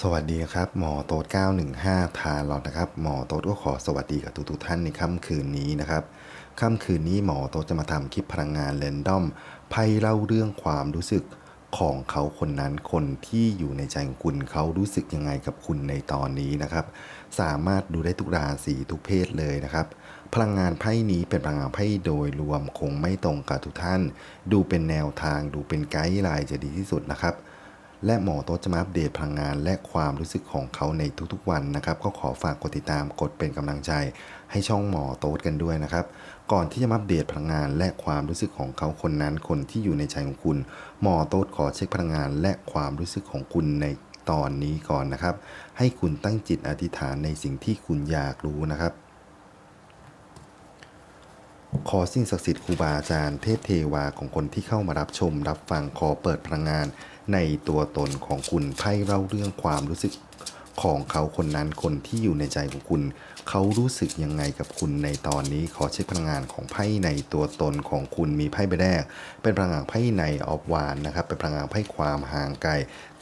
สวัสดีครับ หมอโต๊ด915 ทานเรานะครับ หมอโต๊ดก็ขอสวัสดีกับทุกๆท่านในค่ำคืนนี้นะครับ ค่ำคืนนี้หมอโต๊ดจะมาทำคลิปพลังงานเรนดอมไพ่เล่าเรื่องความรู้สึกของเขาคนนั้นคนที่อยู่ในใจของคุณเขารู้สึกยังไงกับคุณในตอนนี้นะครับ สามารถดูได้ทุกราศีทุกเพศเลยนะครับ พลังงานไพ่นี้เป็นพลังงานไพ่โดยรวมคงไม่ตรงกับทุกท่าน ดูเป็นแนวทางดูเป็นไกด์ไลน์จะดีที่สุดนะครับ และหมอโต๊ดจะมาอัปเดตพลังงาน และความรู้สึกของเขาในทุกๆวันนะครับ ก็ขอฝากกดติดตามกดเป็นกำลังใจ ให้ช่องหมอโต๊ดกันด้วยนะครับ ก่อนที่จะมาอัปเดตพลังงาน และความรู้สึกของเขาคนนั้นคนที่อยู่ในใจของคุณ หมอโต๊ดขอเช็คพลังงาน และความรู้สึกของคุณในตอนนี้ก่อนนะครับ ให้คุณตั้งจิตอธิษฐานในสิ่งที่คุณอยากรู้นะครับขอสิ่งศักดิ์สิทธิ์ครูบาอาจารย์เทพเทวาของคนที่เข้ามารับชมรับฟังขอเปิดพลังงาน ในตัวตนของคุณไพ่เล่าเรื่องความรู้สึกของเขาคนนั้นคนที่อยู่ในใจของคุณ เขารู้สึกยังไงกับคุณในตอนนี้ขอเช็คพลังงานของไพ่ในตัวตนของคุณมีไพ่ใบแรก เป็นพลังงานไพ่ในออฟวานนะครับเป็นพลังงานไพ่ความห่างไกล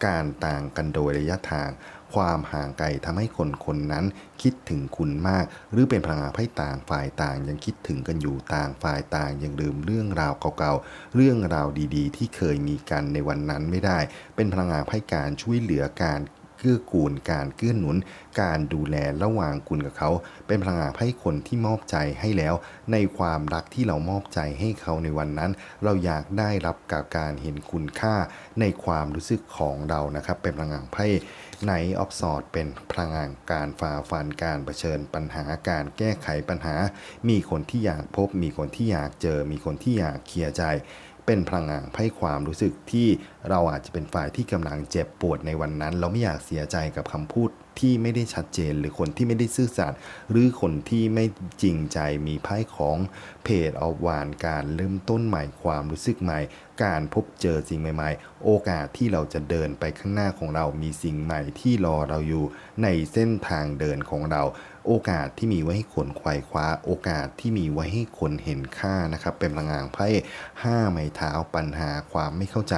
การต่างกันโดยระยะทาง ความห่างไกลทำให้คนคนนั้นคิดถึงคุณมาก หรือเป็นพลังงานไพ่ต่างฝ่ายต่าง ยังคิดถึงกันอยู่ต่างฝ่ายต่างยังลืมเรื่องราวเก่าๆเรื่องราวดีๆ ที่เคยมีกันในวันนั้นไม่ได้ เป็นพลังงานไพ่การช่วยเหลือการเกื้อกูลการเกื้อหนุน การดูแลระหว่างคุณกับเขา เป็นพลังงานไพ่คนที่มอบใจให้แล้ว ในความรักที่เรามอบใจให้เขาในวันนั้น เราอยากได้รับกับการเห็นคุณค่าในความรู้สึกของเรานะครับ เป็นพลังงานไพ่ ไนออฟสอดเป็นพลังงานการฝ่าฟันการเผชิญปัญหาการแก้ไขปัญหา มีคนที่อยากพบ มีคนที่อยากเจอ มีคนที่อยากเคลียร์ใจ เป็นพลังงานไพ่ความรู้สึกที่เราอาจจะเป็นฝ่ายที่กำลังเจ็บปวดในวันนั้น เราไม่อยากเสียใจกับคำพูดที่ไม่ได้ชัดเจน หรือคนที่ไม่ได้ซื่อสัตย์หรือคนที่ไม่จริงใจมีไพ่ของเพจออฟวานการเริ่มต้นใหม่ความรู้สึกใหม่ การพบเจอสิ่งใหม่ ๆ โอกาสที่เราจะเดินไปข้างหน้าของเรามีสิ่งใหม่ที่รอเราอยู่ในเส้นทางเดินของเรา โอกาสที่มีไว้ให้คนควายคว้า โอกาสที่มีไว้ให้คนเห็นค่านะครับ เป็นพลังงานไพ่ห้าไม้เท้าปัญหาความไม่เข้าใจ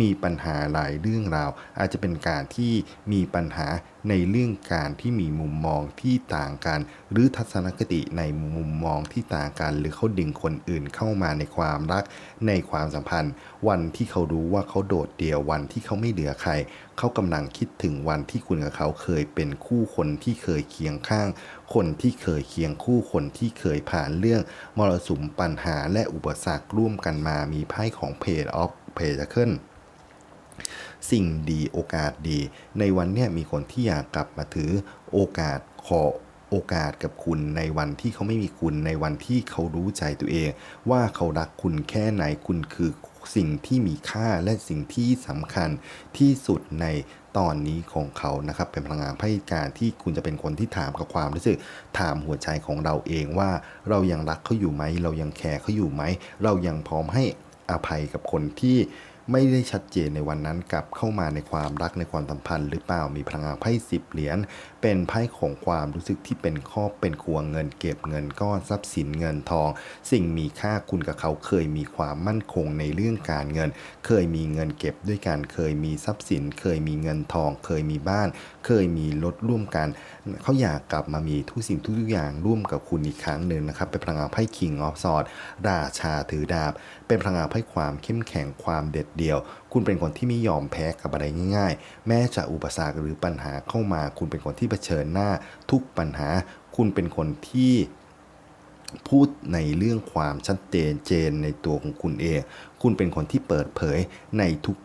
มีปัญหาหลายเรื่องราว อาจจะเป็นการที่มีปัญหา ในเรื่องการที่มีมุมมองที่ต่างกัน หรือทัศนคติในมุมมองที่ต่างกัน หรือเขาดึงคนอื่นเข้ามาในความรักในความสัมพันธ์ วันที่เขารู้ว่าเขาโดดเดี่ยววันที่เขาไม่เหลือใคร เขากำลังคิดถึงวันที่คุณกับเขาเคยเป็นคู่คนที่เคยเคียงข้าง คนที่เคยเคียงคู่คนที่เคยผ่านเรื่องมรสุมปัญหาและอุปสรรคร่วมกันมามีไพ่ของเพจออฟเพจเคิล สิ่งดีโอกาสดี ในวันเนี้ยมีคนที่อยากกลับมาถือโอกาสขอโอกาสกับคุณในวันที่เขาไม่มีคุณในวันที่เขารู้ใจตัวเอง ว่าเขารักคุณแค่ไหนคุณคือสิ่งที่มีค่าและสิ่งที่สำคัญที่สุดในตอนนี้ของเขานะครับ เป็นพลังงานไพ่การที่คุณจะเป็นคนที่ถามกับความรู้สึกถามหัวใจของเราเองว่า เรายังรักเขาอยู่ไหม เรายังแคร์เขาอยู่ไหม เรายังพร้อมให้อภัยกับคนที่ ไม่ได้ชัดเจนในวันนั้นกลับเข้ามาในความรักในความสัมพันธ์หรือเปล่ามีพลังงานไพ่สิบเหรียญเป็นไพ่ของความรู้สึกที่เป็นครอบเป็นครัวเงินเก็บเงินก้อนทรัพย์สินเงินทอง สิ่งมีค่าคุณกับเขาเคยมีความมั่นคงในเรื่องการเงิน เคยมีเงินเก็บด้วยกันเคยมีทรัพย์สิน เคยมีเงินทอง เคยมีบ้าน เคยมีรถร่วมกัน เขาอยากกลับมามีทุกสิ่งทุกอย่างร่วมกับคุณอีกครั้งหนึ่งนะครับเป็นพลังงานไพ่ King of Swords ราชาถือดาบ เป็นพลังงานไพ่ความเข้มแข็งความเด็ดเดียว คุณเป็นคนที่ไม่ยอมแพ้กับอะไรง่าย ๆ แม้จะอุปสรรคหรือปัญหาเข้ามา คุณเป็นคนที่เผชิญหน้าทุกปัญหา คุณเป็นคนที่พูดในเรื่องความชัดเจนเจนในตัวของคุณเอง คุณเป็นคนที่เปิดเผยใน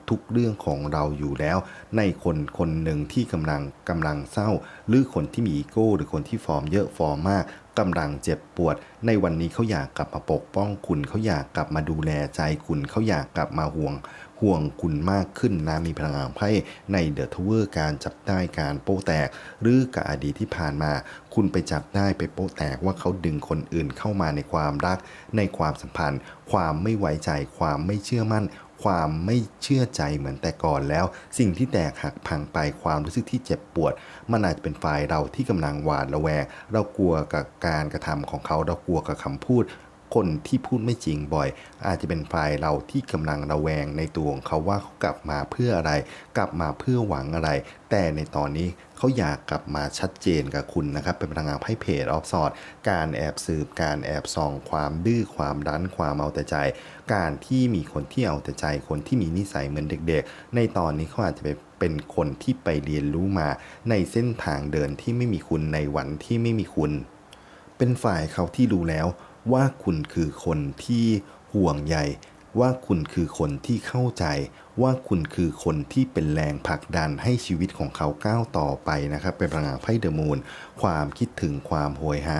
ทุกๆเรื่องของเราอยู่แล้ว ในคนคนหนึ่งที่กำลังกำลังเศร้า หรือคนที่มีอีโก้ หรือคนที่ฟอร์มเยอะฟอร์มมากกำลังเจ็บปวด ในวันนี้เขาอยากกลับมาปกป้องคุณเขาอยากกลับมาดูแลใจคุณเขาอยากกลับมาห่วง ห่วงคุณมากขึ้นนะมีพลังงานไพ่ในเดอะทเวอร์การจับได้การโป้แตก หรือกับอดีตที่ผ่านมา คุณไปจับได้ไปโป้แตกว่าเขาดึงคนอื่นเข้ามาในความรัก ในความสัมพันธ์ ความไม่ไว้ใจ ความไม่เชื่อมั่นความไม่เชื่อใจเหมือนแต่ก่อนแล้ว สิ่งที่แตกหักพังไปความรู้สึกที่เจ็บปวด มันอาจจะเป็นฝ่ายเราที่กำลังหวาดระแวงเรากลัวกับการกระทำของเขาเรากลัวกับคำพูด คนที่พูดไม่จริงบ่อย อาจจะเป็นฝ่ายเราที่กำลังระแวงในตัวของเขาว่าเขากลับมาเพื่ออะไร กลับมาเพื่อหวังอะไร แต่ในตอนนี้เขาอยากกลับมาชัดเจนกับคุณนะครับ เป็นพลังงานไพ่เพจออฟสอดการแอบสืบ การแอบส่อง ความดื้อความรั้นความเอาแต่ใจ การที่มีคนที่เอาแต่ใจคนที่มีนิสัยเหมือนเด็ก ๆ ในตอนนี้เขาอาจจะไปเป็นคนที่ไปเรียนรู้มาในเส้นทางเดินที่ไม่มีคุณในวันที่ไม่มีคุณ เป็นฝ่ายเขาที่รู้แล้ว ว่าคุณคือคนที่ห่วงใยว่าคุณคือคนที่เข้าใจ ว่าคุณคือคนที่เป็นแรงผลักดันให้ชีวิตของเขาก้าวต่อไปนะครับ เป็นพลังงานไพ่เดอะมูนความคิดถึงความโหยหา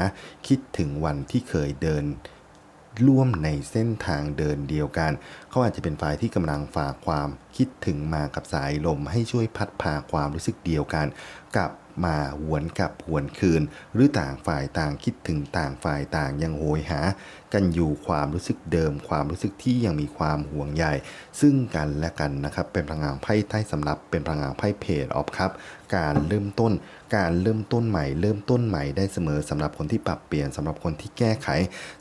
คิดถึงวันที่เคยเดินร่วมในเส้นทางเดินเดียวกัน เขาอาจจะเป็นฝ่ายที่กำลังฝากความคิดถึงมากับสายลมให้ช่วยพัดพาความรู้สึกเดียวกัน กับ มาหวนกลับหวนคืน หรือต่างฝ่ายต่างคิดถึงต่างฝ่ายต่างยังโหยหา กันอยู่ความรู้สึกเดิม ความรู้สึกที่ยังมีความห่วงใยซึ่งกันและกันนะครับเป็นพลังงานไพ่ใต้สำรับเป็นพลังงานไพ่เพจออฟครับ การเริ่มต้น การเริ่มต้นใหม่ เริ่มต้นใหม่ได้เสมอสำหรับคนที่ปรับเปลี่ยนสำหรับคนที่แก้ไข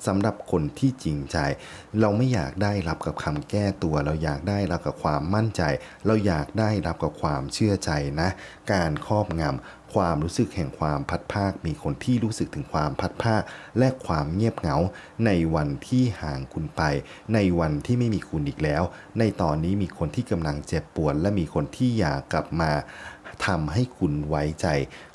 สำหรับคนที่จริงใจ เราไม่อยากได้รับกับคำแก้ตัว เราอยากได้รับกับความมั่นใจ เราอยากได้รับกับความเชื่อใจนะ การครอบงำความรู้สึกแห่งความพัดภาค มีคนที่รู้สึกถึงความพัดภาค และความเงียบเหงา ในวันที่ห่างคุณไป ในวันที่ไม่มีคุณอีกแล้ว ในตอนนี้มีคนที่กำลังเจ็บปวดและมีคนที่อยากกลับมา ทำให้คุณไว้ใจ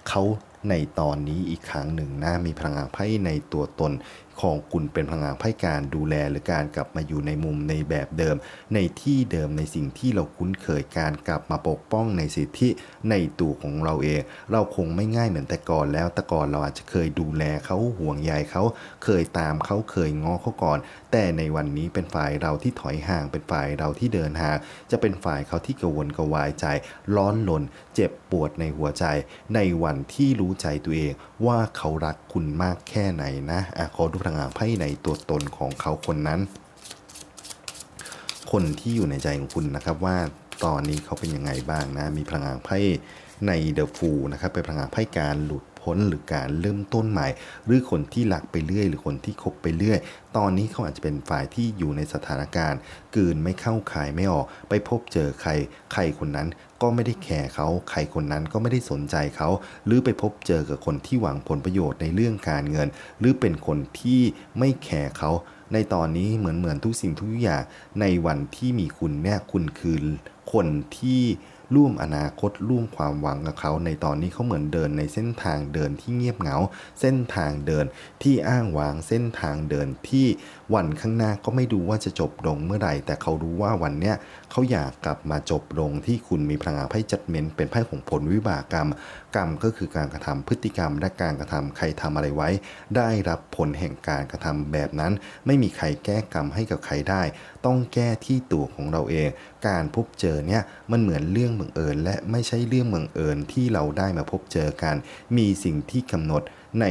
เขา ในตอนนี้อีกครั้งหนึ่งนะมีพลังงานไพ่ในตัวตนของคุณเป็นพลังงานไพ่การดูแลหรือการกลับมาอยู่ในมุมในแบบเดิม ในที่เดิมในสิ่งที่เราคุ้นเคยการกลับมาปกป้องในสิทธิในตัวของเราเอง เราคงไม่ง่ายเหมือนแต่ก่อนแล้วแต่ก่อนเราอาจจะเคยดูแลเขาห่วงใยเขาเคยตามเขาเคยง้อเขาก่อน แต่ในวันนี้เป็นฝ่ายเราที่ถอยห่างเป็นฝ่ายเราที่เดินห่างจะเป็นฝ่ายเขาที่กังวลกระวายใจ ร้อนลน เจ็บปวดในหัวใจ ในวันที่รู้ใจตัวเองว่าเขารักคุณมากแค่ไหนนะอะขอดูพลังงานไพ่ในตัวตนของเขาคนนั้น คนที่อยู่ในใจของคุณนะครับว่าตอนนี้เขาเป็นยังไงบ้างนะ มีพลังงานไพ่ในเดอะฟูนะครับเป็นพลังงานไพ่การหลุดพ้นหรือการเริ่มต้นใหม่ หรือคนที่หลักไปเรื่อย หรือคนที่คบไปเรื่อย ตอนนี้เขาอาจจะเป็นฝ่ายที่อยู่ในสถานการณ์กืนไม่เข้าขายไม่ออก ไปพบเจอใครใครคนนั้นก็ไม่ได้แคร์เขาใครคนนั้นก็ไม่ได้สนใจเขา หรือไปพบเจอกับคนที่หวังผลประโยชน์ในเรื่องการเงิน หรือเป็นคนที่ไม่แคร์เขา ในตอนนี้เหมือนเหมือนทุกสิ่งทุกอย่างในวันที่มีคุณเนี่ยคุณคือคนที่ ร่วมอนาคตร่วมความหวังกับเขา ในตอนนี้เขาเหมือนเดินในเส้นทางเดินที่เงียบเหงา เส้นทางเดินที่อ้างว้างเส้นทางเดินที่วันข้างหน้าก็ไม่รู้ว่าจะจบลงเมื่อไหร่แต่เขารู้ว่าวันเนี้ยเขาอยากกลับมาจบลงที่คุณมีพลังงานไพ่จัดเมนเป็นไพ่ของผลวิบากกรรม กรรมก็คือการกระทำพฤติกรรม และการกระทำใครทำอะไรไว้ ได้รับผลแห่งการกระทำแบบนั้น ไม่มีใครแก้กรรมให้กับใครได้ ต้องแก้ที่ตัวของเราเอง การพบเจอเนี่ยมันเหมือนเรื่องบังเอิญ และไม่ใช่เรื่องบังเอิญที่เราได้มาพบเจอกัน มีสิ่งที่กำหนดใน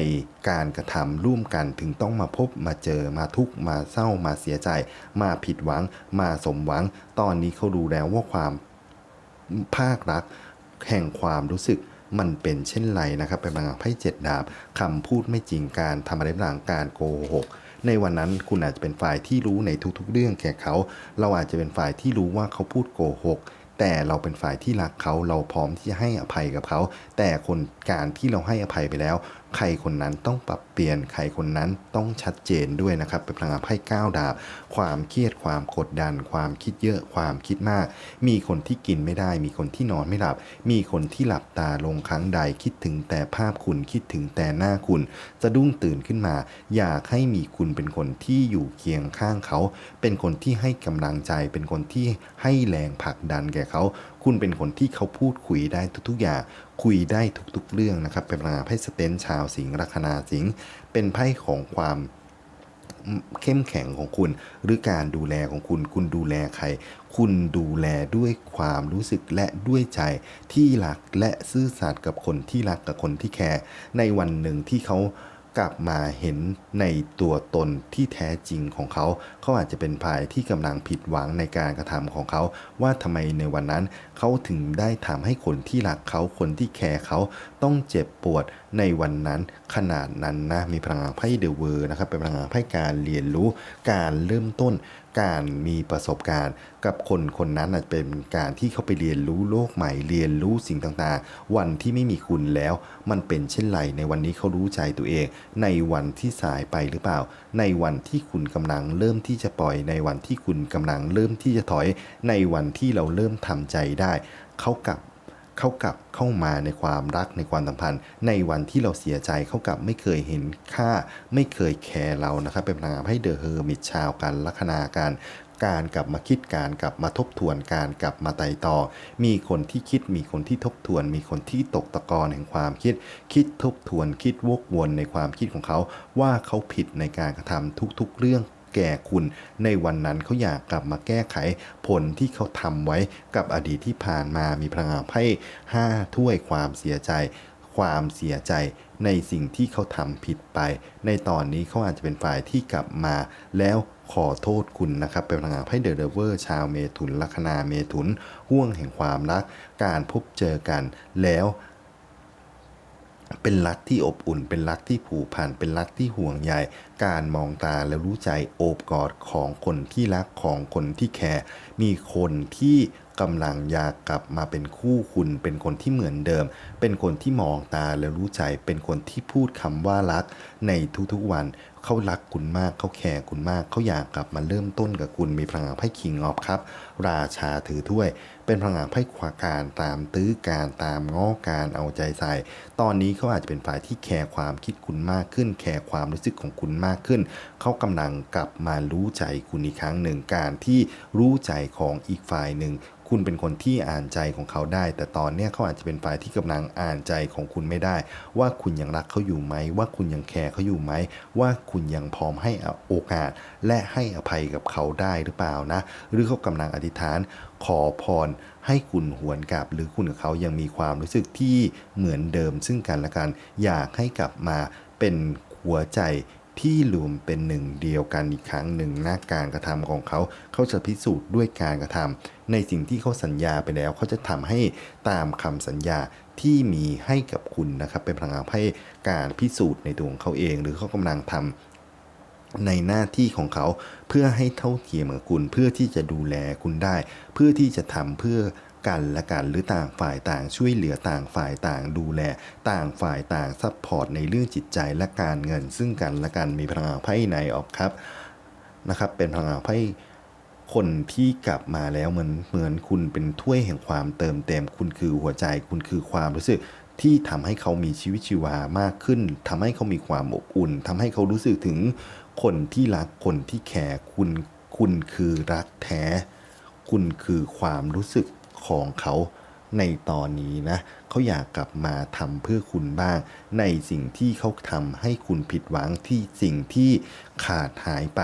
การกระทำร่วมกันถึงต้องมาพบมาเจอมาทุกข์มาเศร้ามาเสียใจ มาผิดหวัง มาสมหวัง ตอนนี้เขารู้แล้วว่าความภาครัก แห่งความรู้สึกมันเป็นเช่นไรนะครับเป็นพลังไพ่เจ็ดดาบคำพูดไม่จริงการทำอะไรต่างการโกหก ในวันนั้นคุณอาจจะเป็นฝ่ายที่รู้ในทุกๆ เรื่องแก่เขา เราอาจจะเป็นฝ่ายที่รู้ว่าเขาพูดโกหกแต่เราเป็นฝ่ายที่รักเขาเราพร้อมที่จะให้อภัยกับเขา แต่คนการที่เราให้อภัยไปแล้ว ใครคนนั้นต้องปรับเปลี่ยนใครคนนั้นต้องชัดเจนด้วยนะครับ เป็นพลังงานไพ่ก้าวดาบ ความเครียดความกดดัน ความคิดเยอะความคิดมาก มีคนที่กินไม่ได้ มีคนที่นอนไม่หลับ มีคนที่หลับตาลงครั้งใดคิดถึงแต่ภาพคุณคิดถึงแต่หน้าคุณจะดุ้งตื่นขึ้นมา อยากให้มีคุณเป็นคนที่อยู่เคียงข้างเขา เป็นคนที่ให้กำลังใจ เป็นคนที่ให้แรงผลักดันแก่เขา คุณเป็นคนที่เขาพูดคุยได้ทุกๆอย่างคุยได้ทุกๆเรื่องนะครับเป็นพลังงาไพ่สเตนชาวสิงห์ลัคนาสิงห์เป็นไพ่ของความเข้มแข็งของคุณ หรือการดูแลของคุณ คุณดูแลใคร คุณดูแลด้วยความรู้สึกและด้วยใจที่รักและซื่อสัตย์กับคนที่รักกับคนที่แคร์ในวันหนึ่งที่เขา กลับมาเห็นในตัวตนที่แท้จริงของเขา เขาอาจจะเป็นภายที่กำลังผิดหวังในการกระทำของเขา ว่าทำไมในวันนั้นเขาถึงได้ทำให้คนที่รักเขาคนที่แคร์เขาต้องเจ็บปวดในวันนั้นขนาดนั้นนะมีพลังงานไพ่เดอะเวอร์นะครับเป็นพลังงานไพ่การเรียนรู้การเริ่มต้น การมีประสบการณ์กับคนคนนั้นอาจเป็นการที่เขาไปเรียนรู้โลกใหม่เรียนรู้สิ่งต่างๆ วันที่ไม่มีคุณแล้ว มันเป็นเช่นไรในวันนี้เขารู้ใจตัวเอง ในวันที่สายไปหรือเปล่า ในวันที่คุณกำลังเริ่มที่จะปล่อย ในวันที่คุณกำลังเริ่มที่จะถอย ในวันที่เราเริ่มทำใจได้ เขากลับ เขากลับเข้ามาในความรักในความสัมพันธ์ ในวันที่เราเสียใจเขากลับไม่เคยเห็นค่า ไม่เคยแคร์เรานะครับเป็นพลังงานให้เดอะเฮอร์มิตชาวกันลัคนาการการกลับมาคิดการกลับมาทบทวนการกลับมาไต่ตองมีคนที่คิดมีคนที่ทบทวน มีคนที่ตกตะกอนแห่งความคิด คิดทบทวนคิดวกวนในความคิดของเขา ว่าเขาผิดในการกระทำทุกๆเรื่อง แก่คุณ ในวันนั้นเขาอยากกลับมาแก้ไขผลที่เขาทำไว้กับอดีตที่ผ่านมามีพลังงานไพ่ห้าถ้วยความเสียใจ ความเสียใจในสิ่งที่เขาทำผิดไป ในตอนนี้เขาอาจจะเป็นฝ่ายที่กลับมาแล้วขอโทษคุณนะครับเป็นพลังงานไพ่เดอะเดเวอร์ชาวเมถุนลัคนาเมถุนห่วงแห่งความรัก การพบเจอกันแล้ว เป็นรักที่อบอุ่น เป็นรักที่ผูกพัน เป็นรักที่ห่วงใย การมองตาและรู้ใจโอบกอดของคนที่รักของคนที่แคร์ มีคนที่กำลังอยากกลับมาเป็นคู่คุณ เป็นคนที่เหมือนเดิม เป็นคนที่มองตาและรู้ใจ เป็นคนที่พูดคำว่ารัก ในทุกๆวันเขารักคุณมากเขาแคร์คุณมากเขาอยากกลับมาเริ่มต้นกับคุณมีพลังงานไพ่คิงออฟครับ ราชาถือถ้วย เป็นพลังงานไพ่ขวาการตามตื้อการตามง้อการเอาใจใส่ ตอนนี้เขาอาจจะเป็นฝ่ายที่แคร์ความคิดคุณมากขึ้น แคร์ความรู้สึกของคุณมากขึ้นเขากำลังกลับมารู้ใจคุณอีกครั้งหนึ่งการที่รู้ใจของอีกฝ่ายหนึ่งคุณเป็นคนที่อ่านใจของเขาได้ แต่ตอนเนี้ยเขาอาจจะเป็นฝ่ายที่กำลังอ่านใจของคุณไม่ได้ ว่าคุณยังรักเขาอยู่ไหมว่าคุณยังแคร์เขาอยู่ไหม ว่าคุณยังพร้อมให้โอกาส และให้อภัยกับเขาได้หรือเปล่านะ หรือเขากำลังอธิษฐานขอพรให้คุณหวนกลับ หรือคุณกับเขายังมีความรู้สึกที่เหมือนเดิมซึ่งกันและกัน อยากให้กลับมาเป็นหัวใจ ที่รวมเป็นหนึ่งเดียวกันอีกครั้งหนึ่งนะการกระทำของเขาเขาจะพิสูจน์ด้วยการกระทำในสิ่งที่เขาสัญญาไปแล้วเขาจะทำให้ตามคำสัญญาที่มีให้กับคุณนะครับ เป็นพลังงานให้การพิสูจน์ในตัวของเขาเอง หรือเขากำลังทำในหน้าที่ของเขาเพื่อให้เท่าเทียมกับคุณ เพื่อที่จะดูแลคุณได้ เพื่อที่จะทำเพื่อ กันและกันหรือต่างฝ่ายต่างช่วยเหลือต่างฝ่ายต่างดูแล ต่างฝ่ายต่างซัพพอร์ตในเรื่องจิตใจและการเงิน ซึ่งกันและกันมีพลังงานไพ่ในออกครับนะครับ เป็นพลังงานไพ่คนที่กลับมาแล้วเหมือนเหมือนคุณเป็นถ้วยแห่งความเติมเต็มคุณคือหัวใจคุณคือความรู้สึกที่ทำให้เขามีชีวิตชีวามากขึ้นทำให้เขามีความอบอุ่นทำให้เขารู้สึกถึงคนที่รักคนที่แคร์คุณคุณคือรักแท้ คุณคือความรู้สึก ของเขาในตอนนี้นะเขาอยากกลับมาทำเพื่อคุณบ้าง ในสิ่งที่เขาทำให้คุณผิดหวังที่สิ่งที่ขาดหายไป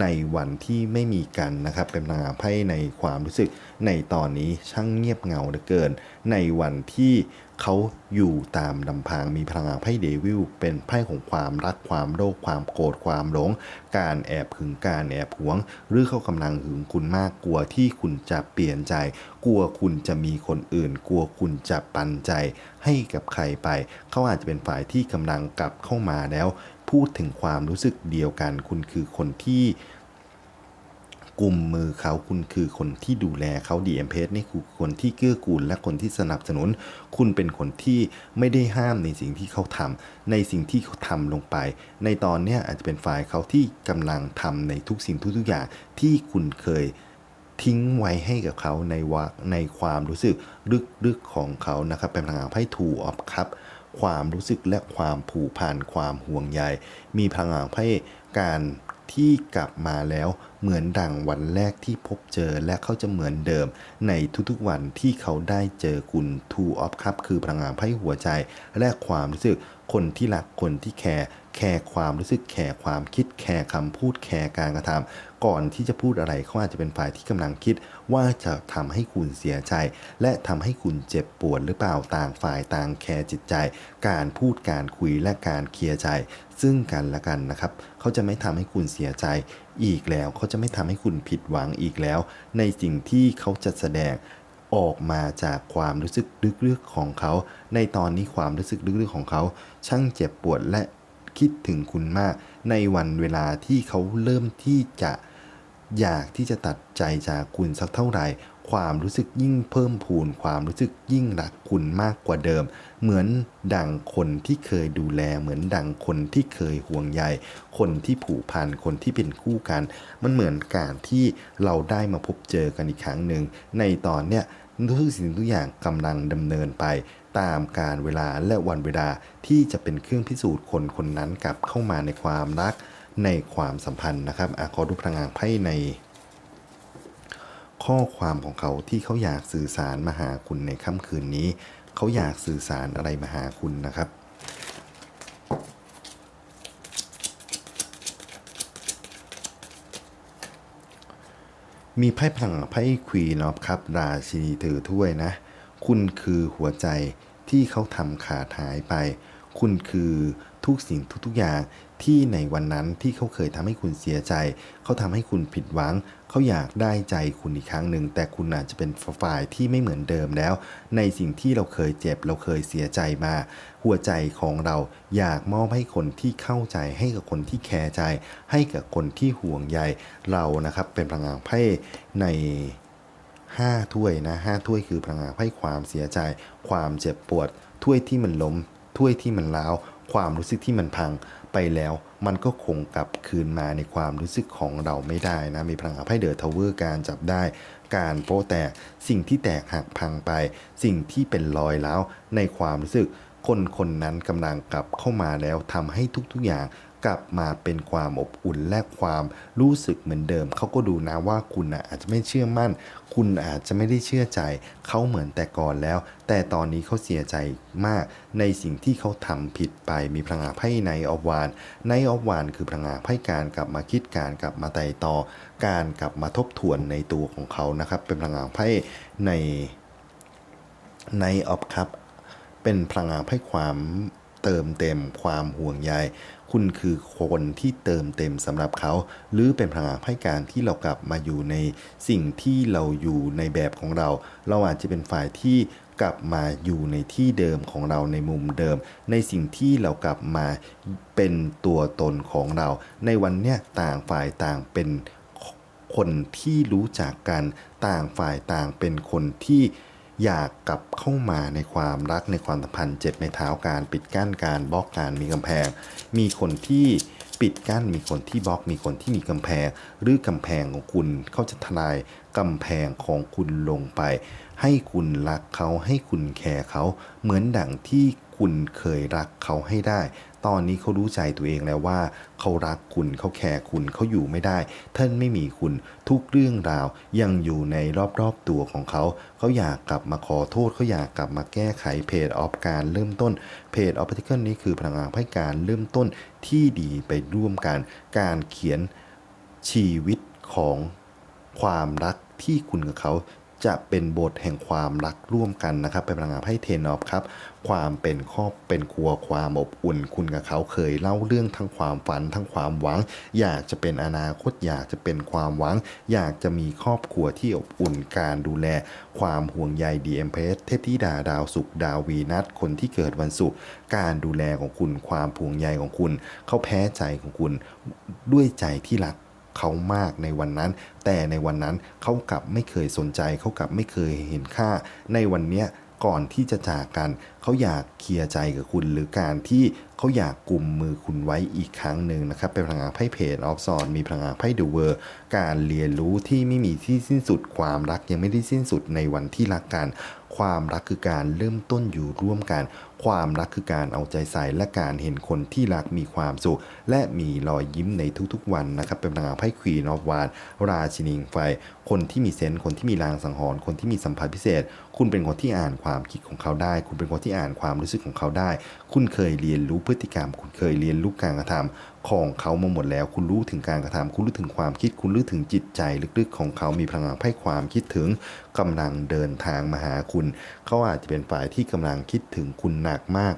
ในวันที่ไม่มีกันนะครับ เป็นพลังาไพ่ในความรู้สึกในตอนนี้ช่างเงียบเหงาเหลือเกิน ในวันที่ เขาอยู่ตามลำพังมีพลังงานไพ่เดวิลเป็นไพ่ของความรักความโลภความโกรธความหลง การแอบหึงการแอบหวง หรือเขากำลังหึงคุณมากกลัวที่คุณจะเปลี่ยนใจ กลัวคุณจะมีคนอื่น กลัวคุณจะปันใจให้กับใครไป เขาอาจจะเป็นฝ่ายที่กำลังกลับเข้ามาแล้ว พูดถึงความรู้สึกเดียวกัน คุณคือคนที่ กลุ่มมือเขาคุณคือคนที่ดูแลเขาดีเอ็มเพสนี่คือคนที่เกื้อกูลและคนที่สนับสนุน คุณเป็นคนที่ไม่ได้ห้ามในสิ่งที่เขาทำในสิ่งที่เขาทำลงไป ในตอนนี้อาจจะเป็นฝ่ายเขาที่กำลังทำในทุกสิ่งทุกๆอย่างที่คุณเคยทิ้งไว้ให้กับเขาในวในความรู้สึกลึกๆของเขานะครับเป็นพลังงานไพ่ถูออฟครับความรู้สึกและความผูกพันความห่วงใยมีพลังงานไพ่การ ที่กลับมาแล้วเหมือนดังวันแรกที่พบเจอและเขาจะเหมือนเดิม ในทุกๆวันที่เขาได้เจอคุณ Two of Cup คือพลังงานไพ่หัวใจ และความรู้สึกคนที่รักคนที่แคร์ แคร์ความรู้สึกแคร์ความคิดแคร์คำพูดแคร์การกระทำก่อนที่จะพูดอะไรเขาอาจจะเป็นฝ่ายที่กำลังคิดว่าจะทำให้คุณเสียใจ และทำให้คุณเจ็บปวดหรือเปล่าต่างฝ่ายต่างแคร์จิตใจ การพูดการคุยและการเคลียร์ใจ ซึ่งกันและกันนะครับ เขาจะไม่ทำให้คุณเสียใจอีกแล้ว เขาจะไม่ทำให้คุณผิดหวังอีกแล้ว ในสิ่งที่เขาจะแสดงออกมาจากความรู้สึกลึกๆของเขา ในตอนนี้ความรู้สึกลึกๆของเขา ช่างเจ็บปวดและ คิดถึงคุณมาก ในวันเวลาที่เขาเริ่มที่จะอยากที่จะตัดใจจากคุณสักเท่าไหร่ ความรู้สึกยิ่งเพิ่มพูน ความรู้สึกยิ่งรักคุณมากกว่าเดิม เหมือนดังคนที่เคยดูแล เหมือนดังคนที่เคยห่วงใย คนที่ผูกพัน คนที่เป็นคู่กัน มันเหมือนการที่เราได้มาพบเจอกันอีกครั้งหนึ่ง ในตอนเนี้ยทุกสิ่งทุกอย่างกำลังดำเนินไป ตามการเวลาและวันเวลาที่จะเป็นเครื่องพิสูจน์คนคนนั้นกลับเข้ามาในความรักในความสัมพันธ์นะครับอขอดูพลังงานไพ่ใน ข้อความของเขาที่เขาอยากสื่อสารมาหาคุณในค่ำคืนนี้ เขาอยากสื่อสารอะไรมาหาคุณนะครับมีไพ่พลังไพ่ควีนอฟครับราชินีถือถ้วยนะ คุณคือหัวใจ ที่เขาทำขาดหายไป คุณคือทุกสิ่งทุกๆอย่างที่ในวันนั้นที่เขาเคยทำให้คุณเสียใจ เขาทำให้คุณผิดหวัง เขาอยากได้ใจคุณอีกครั้งหนึ่ง แต่คุณอาจจะเป็นฝ่ายที่ไม่เหมือนเดิมแล้ว ในสิ่งที่เราเคยเจ็บ เราเคยเสียใจมา หัวใจของเราอยากมอบให้คนที่เข้าใจให้กับคนที่แคร์ใจ ให้กับคนที่ห่วงใยเรานะครับเป็นพลังงานไพ่ใน ห้าถ้วยนะห้าถ้วยคือพลังงานให้ความเสียใจ ความเจ็บปวด ถ้วยที่มันล้ม ถ้วยที่มันร้าว ความรู้สึกที่มันพังไปแล้ว มันก็คงกลับคืนมาในความรู้สึกของเราไม่ได้นะ มีพลังงานให้เดอร์ทาวเวอร์การจับได้ การโป๊ะแตก สิ่งที่แตกหักพังไป สิ่งที่เป็นรอยร้าวในความรู้สึก คนคนนั้นกำลังกลับเข้ามาแล้วทำให้ทุกๆอย่าง กลับมาเป็นความอบอุ่นและความรู้สึกเหมือนเดิม เขาก็ดูนะว่าคุณนะอาจจะไม่เชื่อมั่น คุณอาจจะไม่ได้เชื่อใจ เขาเหมือนแต่ก่อนแล้ว แต่ตอนนี้เขาเสียใจมาก ในสิ่งที่เขาทำผิดไปมีพลังงานไพ่ในอวานในอวานคือพลังงานไพ่การกลับมาคิดการกลับมาไต่ต่อการกลับมาทบทวนในตัวของเขานะครับ เป็นพลังงานไพ่ในในออฟครับเป็นพลังงานให้ความเติมเต็มความห่วงใย คุณคือคนที่เติมเต็มสำหรับเขา หรือเป็นพลังงานให้การที่เรากลับมาอยู่ในสิ่งที่เราอยู่ในแบบของเรา เราอาจจะเป็นฝ่ายที่กลับมาอยู่ในที่เดิมของเราในมุมเดิม ในสิ่งที่เรากลับมาเป็นตัวตนของเรา ในวันเนี้ยต่างฝ่ายต่างเป็นคนที่รู้จักกัน ต่างฝ่ายต่างเป็นคนที่ อยากกลับเข้ามาในความรักในความสัมพันธ์เจ็บในเท้าการปิดกั้นการบล็อกการมีกำแพง มีคนที่ปิดกั้นมีคนที่บล็อกมีคนที่มีกำแพง หรือกำแพงของคุณเขาจะทลายกำแพงของคุณลงไป ให้คุณรักเขาให้คุณแคร์เขาเหมือนดั่งที่ คุณเคยรักเขาให้ได้ ตอนนี้เขารู้ใจตัวเองแล้วว่า เขารักคุณเขาแคร์คุณเขาอยู่ไม่ได้ ท่านไม่มีคุณทุกเรื่องราว ยังอยู่ในรอบๆตัวของเขา เขาอยากกลับมาขอโทษเขาอยากกลับมาแก้ไขเพจออฟการเริ่มต้นเพจออฟพาร์ติเคิลนี้คือพลังงานให้การเริ่มต้นที่ดีไปร่วมกัน การเขียนชีวิตของความรักที่คุณกับเขา จะเป็นบทแห่งความรักร่วมกันนะครับ เป็นพลังงานให้เทนอฟครับ ความเป็นครอบเป็นครัวความอบอุ่น คุณกับเขาเคยเล่าเรื่องทั้งความฝันทั้งความหวัง อยากจะเป็นอนาคตอยากจะเป็นความหวัง อยากจะมีครอบครัวที่อบอุ่นการดูแล ความห่วงใยดีเอ็มเพสเทพธิดาดาวสุขดาววีนัสคนที่เกิดวันศุกร์การดูแลของคุณ ความห่วงใยของคุณ เขาแพ้ใจของคุณด้วยใจที่รัก เขามากในวันนั้น แต่ในวันนั้นเขากลับไม่เคยสนใจ เขากลับไม่เคยเห็นค่า ในวันเนี้ยก่อนที่จะจากกัน เขาอยากเคลียร์ใจกับคุณ หรือการที่เขาอยากกุมมือคุณไว้อีกครั้งหนึ่งนะครับ เป็นพลังงานไพ่เพจออฟซอนมีพลังงานไพ่เดอะเวอร์ การเรียนรู้ที่ไม่มีที่สิ้นสุดความรักยังไม่ได้สิ้นสุดในวันที่รักกัน ความรักคือการเริ่มต้นอยู่ร่วมกัน ความรักคือการเอาใจใส่และการเห็นคนที่รักมีความสุข และมีรอยยิ้มในทุกๆวันนะครับ เป็นพลังงานไพ่ควีนอฟวานราชินีไฟ คนที่มีเซนส์คนที่มีรางสังหรณ์คนที่มีสัมผัสพิเศษ คุณเป็นคนที่อ่านความคิดของเขาได้ คุณเป็นคนที่อ่านความรู้สึกของเขาได้ คุณเคยเรียนรู้พฤติกรรม คุณเคยเรียนรู้การกระทำ ของเขามาหมดแล้ว คุณรู้ถึงการกระทำคุณรู้ถึงความคิด คุณรู้ถึงจิตใจลึกๆ ของเขามีพลังงานไพ่ความคิดถึงกำลังเดินทางมาหาคุณ เขาอาจจะเป็นฝ่ายที่กำลังคิดถึงคุณหนักมาก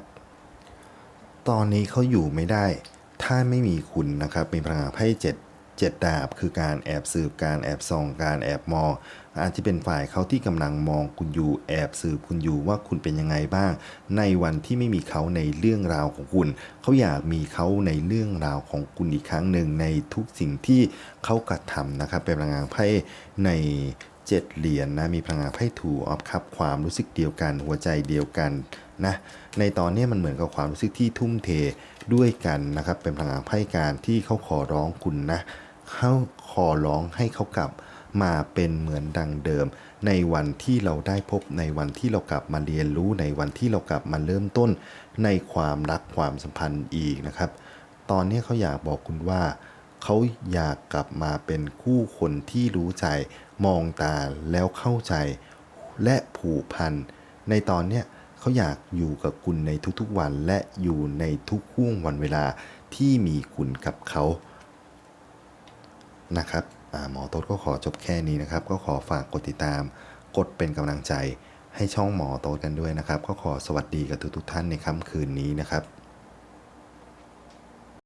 ตอนนี้เขาอยู่ไม่ได้ ถ้าไม่มีคุณนะครับมีพลังงานไพ่เจ็ดเจ็ดดาบ คือการแอบสืบการแอบส่องการแอบมอง อาจจะเป็นฝ่ายเขาที่กำลังมองคุณอยู่แอบสืบคุณอยู่ว่าคุณเป็นยังไงบ้าง ในวันที่ไม่มีเขาในเรื่องราวของคุณ เขาอยากมีเขาในเรื่องราวของคุณอีกครั้งหนึ่งในทุกสิ่งที่เขากระทำนะครับ เป็นพลังงานไพ่ในเจ็ดเหรียญนะมีพลังงานไพ่ถูออฟคัพความรู้สึกเดียวกัน หัวใจเดียวกันนะในตอนนี้มันเหมือนกับความรู้สึกที่ทุ่มเทด้วยกันนะครับ เป็นพลังงานไพ่การที่เขาขอร้องคุณนะเขาขอร้องให้เขากลับ มาเป็นเหมือนดังเดิม ในวันที่เราได้พบในวันที่เรากลับมาเรียนรู้ในวันที่เรากลับมาเริ่มต้น ในความรักความสัมพันธ์อีกนะครับ ตอนนี้เขาอยากบอกคุณว่า เขาอยากกลับมาเป็นคู่คนที่รู้ใจ มองตาแล้วเข้าใจ และผูกพันในตอนเนี้ยเขาอยากอยู่กับคุณในทุกๆวันและอยู่ในทุกห่วงวันเวลาที่มีคุณกับเขานะครับ หมอต๊ดก็ขอจบแค่นี้นะครับ ก็ขอฝากกดติดตาม กดเป็นกำลังใจให้ช่องหมอโต๊ดกันด้วยนะครับ ก็ขอสวัสดีกับทุกทุกท่านในค่ำคืนนี้นะครับ